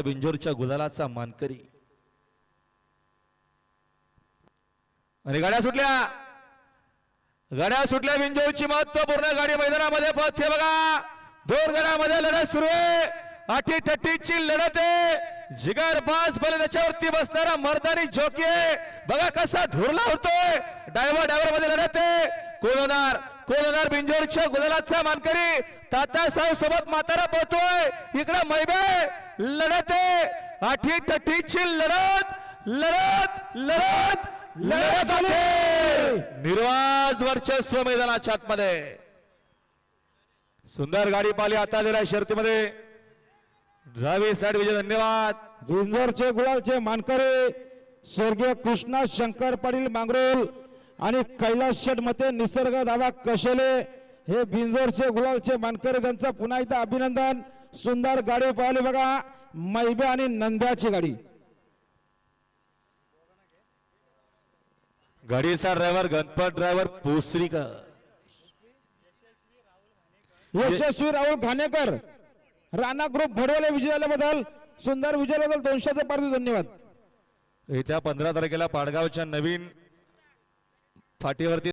बिंजोरच्या गुलालाचा मानकरी. आणि गाड्या सुटल्या. गाड्या सुटल्या बिंजोरची महत्त्वपूर्ण गाडी मैदानामध्ये पथ बघा. दोन गड्यामध्ये लढत सुरू आहे. आठी टट्टीची लढत आहे. जिगर बाज बल त्याच्यावरती बसणारा मर्दानी जोकी आहे. बघा कसा धुरला होतोय. डायव्हर डायव्हरमध्ये लढत आहे. कोण होणार होणार बिंजोरच्या गुलालाचा मानकरी तात्या साहेब सोबत म्हातारा पळतोय इकडे मैबे लढत आहे. आठी टट्टीची लढत लढत लढत लढत निर्वाज वर्चस्व मैदानाच्या आतमध्ये. सुंदर गाडी पाली आता दिल्या शर्तीमध्ये. रावी साठ विजय धन्यवाद. जुंजरचे गुलालचे मानकरे स्वर्गीय कृष्णा शंकर पाटील मांगरोल आणि कैलास शेठ मते निसर्ग दादा कशेले? हे बिंजोरचे गुलालचे मानकरे त्यांचं पुन्हा एकदा अभिनंदन. सुंदर गाडी पाहिली बघा. मैबे आणि नंद्याची गाडी. गाडीचा ड्रायव्हर गणपत ड्रायव्हर पोसरीकर. यशस्वी राहुल घाणेकर. राणा ग्रुप भडवले विजय झाल्याबद्दल सुंदर विजयाबद्दल दोनशेचे पार्थिव धन्यवाद. येत्या पंधरा तारखेला पाडगावच्या नवीन फाटीवरती